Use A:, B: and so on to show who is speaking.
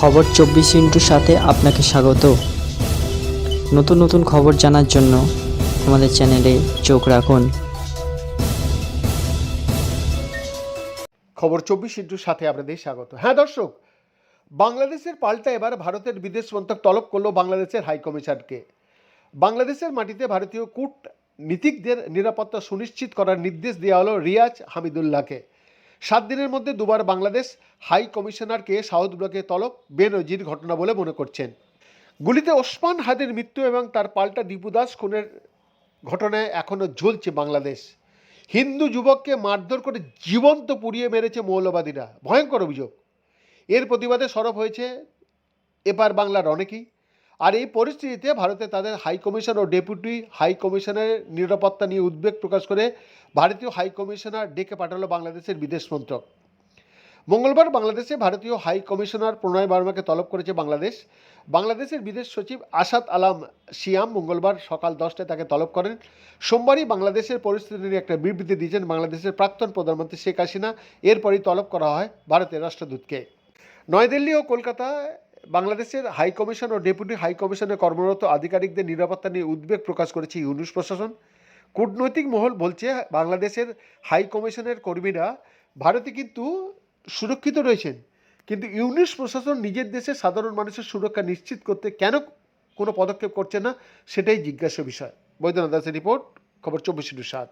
A: খবর চব্বিশ ইন্টুর সাথে আপনাকে স্বাগত। নতুন নতুন খবর জানার জন্য আমাদের চ্যানেলে চোখ রাখুন।
B: খবর চব্বিশ ইন্টুর সাথে আপনাদের স্বাগত। হ্যাঁ দর্শক, বাংলাদেশের পাল্টা এবার ভারতের বিদেশ মন্ত্রক তলব করল বাংলাদেশের হাইকমিশনকে বাংলাদেশের মাটিতে ভারতীয় কূটনীতিকদের নিরাপত্তা সুনিশ্চিত করার নির্দেশ দেওয়া হলো রিয়াজ হামিদুল্লাহকে। সাত দিনের মধ্যে দুবার বাংলাদেশ হাই কমিশনারকে সাউথ ব্লকে তলব বেনজির ঘটনা বলে মনে করছেন। গুলিতে ওসমান হাদের মৃত্যু এবং তার পাল্টা দীপু দাস খুনের ঘটনায় এখনও ঝুলছে বাংলাদেশ। হিন্দু যুবককে মারধর করে জীবন্ত পুড়িয়ে মেরেছে মৌলবাদীরা। ভয়ঙ্কর অভিযোগ। এর প্রতিবাদে সরব হয়েছে এপার বাংলার অনেকেই। আর এই পরিস্থিতিতে ভারতে তাদের হাই কমিশন ও ডেপুটি হাই কমিশনের নিরাপত্তা নিয়ে উদ্বেগ প্রকাশ করে ভারতীয় হাই কমিশনার ডেকে পাঠালো বাংলাদেশের বিদেশ মন্ত্রক। মঙ্গলবার বাংলাদেশে ভারতীয় হাই কমিশনার প্রণয় বার্মাকে তলব করেছে বাংলাদেশ। বাংলাদেশের বিদেশ সচিব আসাদ আলাম সিয়াম মঙ্গলবার সকাল দশটায় তাকে তলব করেন। সোমবারই বাংলাদেশের পরিস্থিতি নিয়ে একটা বিবৃতি দিয়েছেন বাংলাদেশের প্রাক্তন প্রধানমন্ত্রী শেখ হাসিনা। এরপরই তলব করা হয় ভারতের রাষ্ট্রদূতকে। নয়াদিল্লি ও কলকাতায় বাংলাদেশের হাই কমিশন ও ডেপুটি হাই কমিশনে কর্মরত আধিকারিকদের নিরাপত্তা নিয়ে উদ্বেগ প্রকাশ করেছে ইউনুস প্রশাসন। কূটনৈতিক মহল বলছে, বাংলাদেশের হাই কমিশনের কর্মীরা ভারতে কিন্তু সুরক্ষিত রয়েছেন। কিন্তু ইউনিস প্রশাসন নিজের দেশে সাধারণ মানুষের সুরক্ষা নিশ্চিত করতে কেন কোনো পদক্ষেপ করছে না, সেটাই জিজ্ঞাসা বিষয়। বৈদ্যনাথ দাসের রিপোর্ট, খবর চব্বিশ সাত।